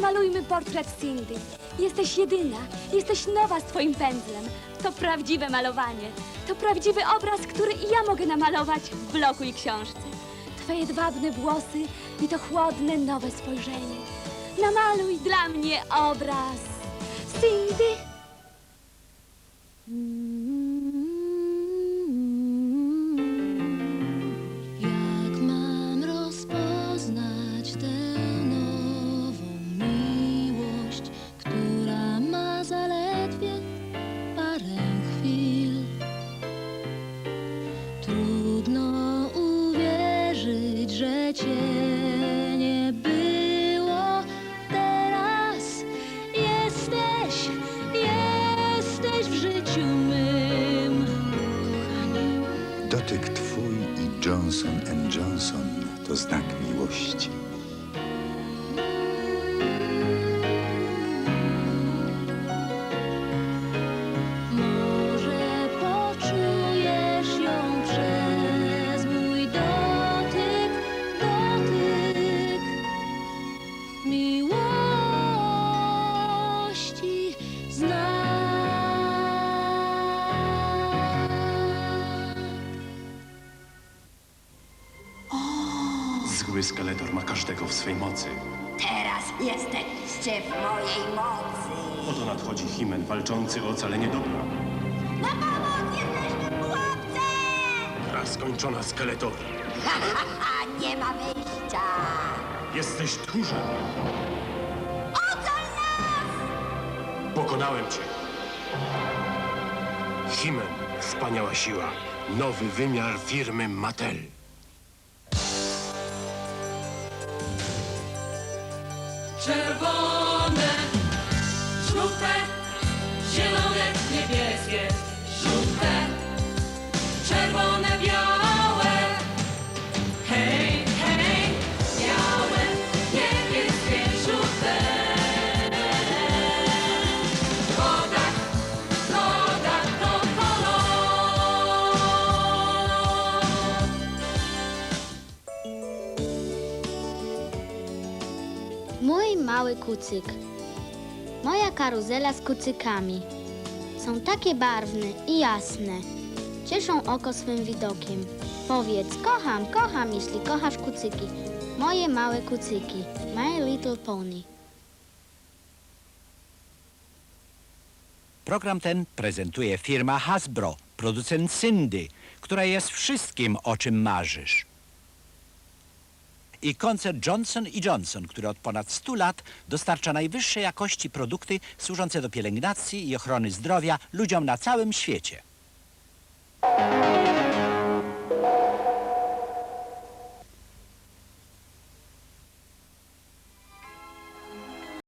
namalujmy portret Cindy. Jesteś jedyna, jesteś nowa z twoim pędzlem. To prawdziwe malowanie. To prawdziwy obraz, który i ja mogę namalować w bloku i książce. Twoje jedwabne włosy i to chłodne, nowe spojrzenie. Namaluj dla mnie obraz Cindy. Jak Dotyk twój i Johnson Johnson to znak miłości. Zły skeletor ma każdego w swej mocy. Teraz jesteście w mojej mocy. Oto nadchodzi Himen walczący o ocalenie dobra. Na pomoc! Jesteśmy w pułapce! Gra skończona, skeletor. A nie ma wyjścia! Jesteś tchórzem. Ocal nas! Pokonałem cię. Himen, wspaniała siła. Nowy wymiar firmy Mattel. Червоний. Mój mały kucyk. Moja karuzela z kucykami. Są takie barwne i jasne. Cieszą oko swym widokiem. Powiedz, kocham, kocham, jeśli kochasz kucyki. Moje małe kucyki. My Little Pony. Program ten prezentuje firma Hasbro, producent Cindy, która jest wszystkim, o czym marzysz i koncert Johnson Johnson, który od ponad 100 lat dostarcza najwyższej jakości produkty służące do pielęgnacji i ochrony zdrowia ludziom na całym świecie.